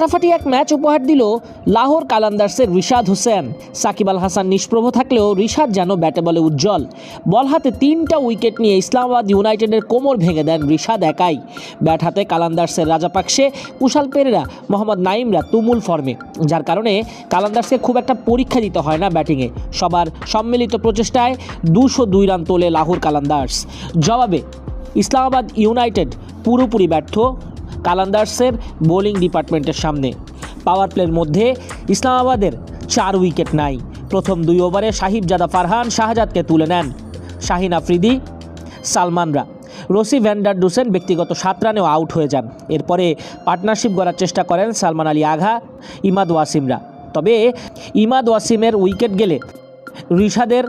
ফাটাফাটি এক ম্যাচ উপহার দিল লাহোর কালান্দার্সের রিশাদ হোসেন। সাকিব আল হাসান নিষ্প্রভ থাকলেও রিশাদ যেন ব্যাটে বলে উজ্জ্বল। বল হাতে তিনটা উইকেট নিয়ে ইসলামাবাদ ইউনাইটেডের কোমর ভেঙে দেন রিশাদ একাই। ব্যাট হাতে কালান্দার্সের রাজাপাকসে কুশাল পেরেরা, মোহাম্মদ নাইমরা তুমুল ফর্মে। যার কারণে কালান্দার্সকে খুব একটা পরীক্ষা দিতে হয় না ব্যাটিংয়ে। সবার সম্মিলিত প্রচেষ্টায় দুশো দুই রান তোলে লাহোর কালান্দার্স। জবাবে ইসলামাবাদ ইউনাইটেড পুরোপুরি ব্যর্থ কালান্দার্সের বোলিং ডিপার্টমেন্টের সামনে। পাওয়ার প্লের মধ্যে ইসলামাবাদের চার উইকেট নাই। প্রথম দুই ওভারে সাহিব জাদা ফারহান শাহজাদকে তুলে নেন শাহিন আফ্রিদি, সালমানরা। রসি ভ্যান্ডার ডুসেন ব্যক্তিগত সাত রানেও আউট হয়ে যান। এরপরে পার্টনারশিপ গড়ার চেষ্টা করেন সালমান আলী আঘা, ইমাদ ওয়াসিমরা। তবে ইমাদ ওয়াসিমের উইকেট গেলে রিশাদের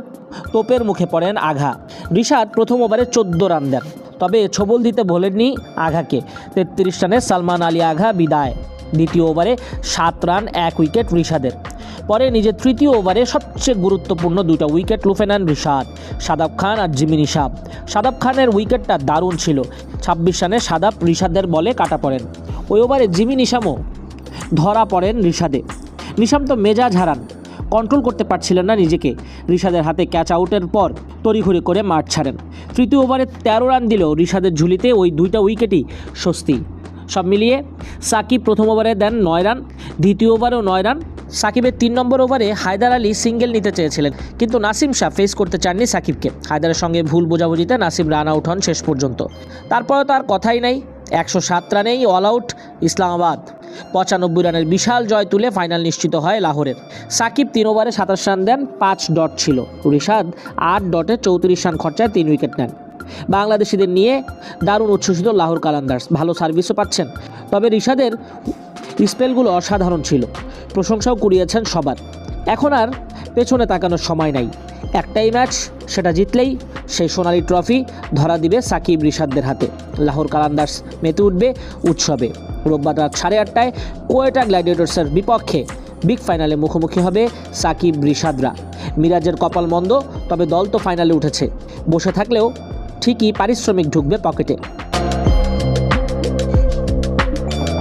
তোপের মুখে পড়েন আঘা। রিশাদ প্রথম ওভারে চোদ্দ রান দেন। তবে ছবল দিতে ভোলেননি আঘাকে। তেত্রিশ রানে সালমান আলী আঘা বিদায়। দ্বিতীয় ওভারে সাত রান, এক উইকেট রিশাদের। পরে নিজের তৃতীয় ওভারে সবচেয়ে গুরুত্বপূর্ণ দুটো উইকেট লুফে নেন রিশাদ, সাদাব খান আর জিমি নিশাব সাদাব খানের উইকেটটা দারুণ ছিল। ছাব্বিশ রানে সাদাব রিশাদের বলে কাটা পড়েন। ওই ওভারে জিমি নিশামও ধরা পড়েন রিশাদে। নিশাম তো মেজাজ হারান। কন্ট্রোল করতে পারছিলেন না নিজেকে। রিশাদের হাতে ক্যাচ আউটের পর তড়িঘড়ি করে মাঠ ছাড়েন। তৃতীয় ওভারে তেরো রান দিলেও রিশাদের ঝুলিতে ওই দুইটা উইকেটই স্বস্তি। সব মিলিয়ে সাকিব প্রথম ওভারে দেন নয় রান, দ্বিতীয় ওভারেও নয় রান। সাকিবের তিন নম্বর ওভারে হায়দার আলী সিঙ্গেল নিতে চেয়েছিলেন, কিন্তু নাসিম শাহ ফেস করতে চাননি সাকিবকে। হায়দারের সঙ্গে ভুল বোঝাবুঝিতে নাসিম রান আউট হন শেষ পর্যন্ত। তারপরে তার কথাই নাই, একশো সাত রানেই অল আউট ইসলামাবাদ। পঁচানব্বই রানের বিশাল জয় তুলে ফাইনাল নিশ্চিত হয় লাহোরের। সাকিব তিন ওভারে সাতাশ রান দেন, পাঁচ ডট ছিল। রিশাদ আট ডটে চৌত্রিশ রান খরচায় তিন উইকেট নেন। বাংলাদেশিদের নিয়ে দারুণ উচ্ছ্বসিত লাহোর কালান্দার্স। ভালো সার্ভিসও পাচ্ছেন। তবে রিশাদের স্পেলগুলো অসাধারণ ছিল। প্রশংসাও কুড়িয়েছেন সবার। এখন আর পেছনে তাকানোর সময় নাই। একটাই ম্যাচ, সেটা জিতলেই সেই সোনালি ট্রফি ধরা দিবে সাকিব রিশাদদের হাতে। লাহোর কালান্দার্স মেতে উঠবে উৎসবে। রোববার রাত সাড়ে আটটায় কোয়েটা গ্ল্যাডিয়েটর্সের বিপক্ষে বিগ ফাইনালে মুখোমুখি হবে সাকিব রিশাদরা। মিরাজের কপাল মন্দ, তবে দল তো ফাইনালে উঠেছে। বসে থাকলেও ঠিকই পারিশ্রমিক ঢুকবে পকেটে।